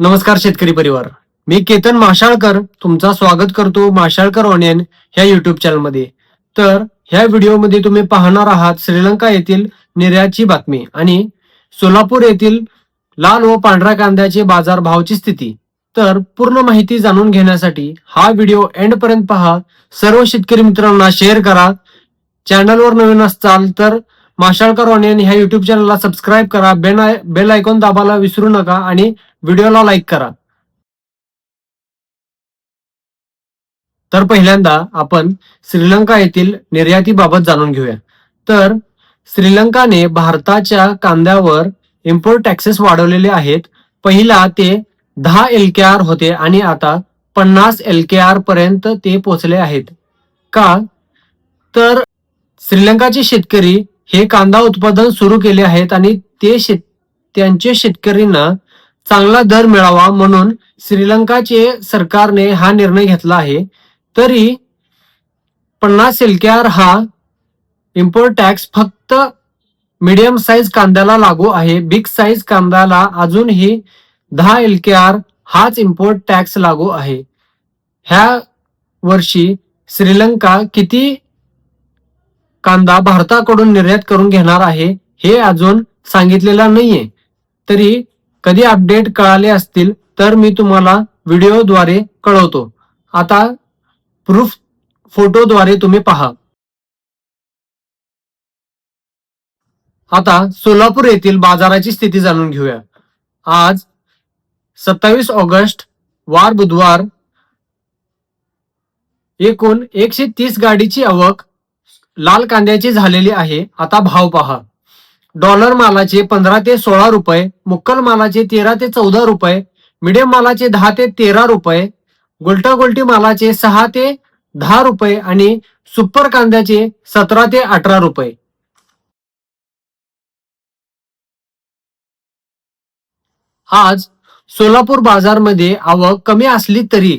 नमस्कार शेतकरी परिवार. मी केतन माशाळकर तुमचा स्वागत करतो माशाळकर ऑनियन ह्या युट्यूब चॅनलमध्ये तर ह्या व्हिडिओमध्ये तुम्ही पाहणार आहात श्रीलंका येथील निर्यातची बातमी आणि सोलापूर येथील लाल व पांढऱ्या कांद्याचे बाजार भावची स्थिती. तर पूर्ण माहिती जाणून घेण्यासाठी हा व्हिडिओ एंड पर्यंत पहा. सर्व शेतकरी मित्रांना शेअर करा. चॅनलवर नवीन असाल तर माशाळकर ऑनियन ह्या युट्यूब चॅनलला सबस्क्राईब करा. बेल आय- बेल आयकॉन दाबायला विसरू नका आणि व्हिडिओला लाईक करा. तर पहिल्यांदा आपण श्रीलंका येथील निर्यातीबाबत जाणून घेऊया. तर श्रीलंकाने भारताच्या कांद्यावर इम्पोर्ट टॅक्सेस वाढवलेले आहेत. पहिला ते दहा एल के आर होते आणि आता पन्नास एल के आर पर्यंत ते पोचले आहेत. का? तर श्रीलंकाचे शेतकरी हे कांदा उत्पादन सुरू केले आहेत आणि ते शेत त्यांचे शेतकरींना चांगला दर मिळावा म्हणून श्रीलंकाचे सरकारने हा निर्णय घेतला आहे. तरी पन्नास एलकेआर हा इम्पोर्ट टॅक्स फक्त मीडियम साईज कांद्याला लागू आहे. बिग साईज कांद्याला अजूनही दहा एलकेआर हाच इम्पोर्ट टॅक्स लागू आहे. ह्या वर्षी श्रीलंका किती कांदा भारताकडून निर्यात करून घेणार आहे हे अजून सांगितलेलं नाहीये. तरी कधी अपडेट कळाले असतील तर मी तुम्हाला व्हिडिओद्वारे कळवतो. आता प्रूफ फोटोद्वारे तुम्ही पहा. आता सोलापूर येथील बाजाराची स्थिती जाणून घेऊया. आज सत्तावीस ऑगस्ट वार बुधवार एकूण एकशे तीस गाडीची आवक लाल कांद्याची झालेली आहे. आता भाव पहा. डॉलर मालाचे पंधरा ते सोळा रुपये मुक्कल मालाचे तेरा ते चौदा रुपये मिडियम मालाचे दहा ते तेरा रुपये गुलटागुलटी मालाचे सहा ते दहा रुपये आणि सुपर कांद्याचे सतरा ते अठरा रुपये. आज सोलापूर बाजारमध्ये आवक कमी असली तरी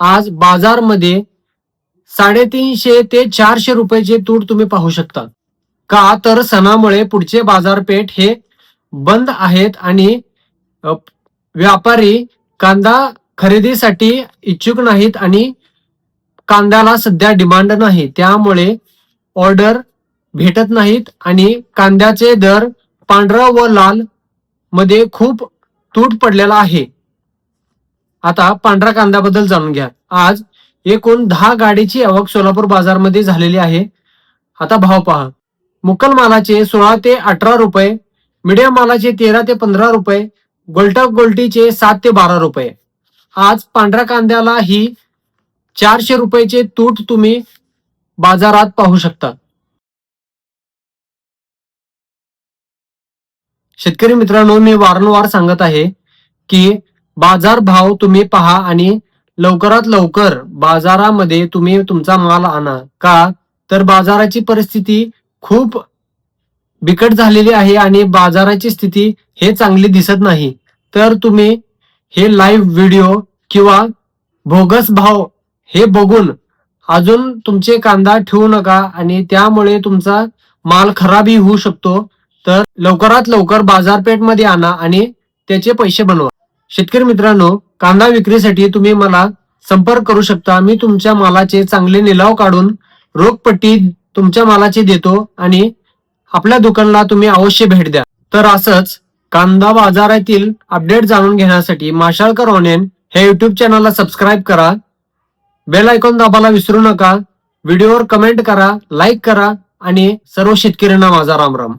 आज बाजारमध्ये साडेतीनशे ते चारशे रुपयाचे तूट तुम्ही पाहू शकता का तर सणामुळे पुढचे बाजारपेठ हे बंद आहेत आणि व्यापारी कांदा खरेदीसाठी इच्छुक नाहीत आणि कांद्याला सध्या डिमांड नाही. त्यामुळे ऑर्डर भेटत नाहीत आणि कांद्याचे दर पांढरा व लाल मध्ये खूप तूट पडलेला आहे. आता पांढरा कांद्याबद्दल जाणून घ्या. आज एकूण दहा गाडीची आवक सोलापूर बाजारमध्ये झालेली आहे. आता भाव पहा. मुकल मालाचे सोळा ते अठरा रुपये मिडियम मालाचे तेरा ते पंधरा रुपये गोलटा गोल्टीचे सात ते बारा रुपये. आज पांढऱ्या कांद्याला ही चारशे रुपयाचे तूट तुम्ही बाजारात पाहू शकता. शेतकरी मित्रांनो मी वारंवार सांगत आहे की बाजार भाव तुम्ही पहा आणि लवकरात लवकर बाजारामध्ये तुम्ही तुमचा माल आणा. का? तर बाजाराची परिस्थिती खूप बिकट झालेली आहे आणि बाजाराची स्थिती हे चांगली दिसत नाही. तर तुम्ही हे लाईव्ह व्हिडिओ किंवा भोगस भाव हे बघून अजून तुमचे कांदा ठेवू नका आणि त्यामुळे तुमचा माल खराबही होऊ शकतो. तर लवकरात लवकर बाजारपेठमध्ये आणा आणि त्याचे पैसे बनवा. शेतकरी मित्रांनो कांदा विक्रीसाठी तुम्ही मला संपर्क करू शकता. मी तुमच्या मालाचे चांगले निलाव काढून रोखपट्टी तुमच्या मालाची देतो आणि आपल्या दुकानाला तुम्ही अवश्य भेट द्या. तर असंच कांदा बाजारातील अपडेट जाणून घेण्यासाठी माशाळकर ऑनलाईन हे युट्यूब चॅनलला सबस्क्राईब करा. बेल आयकॉन दाबायला विसरू नका. व्हिडिओवर कमेंट करा लाईक करा आणि सर्व शेतकऱ्यांना माझा रामराम.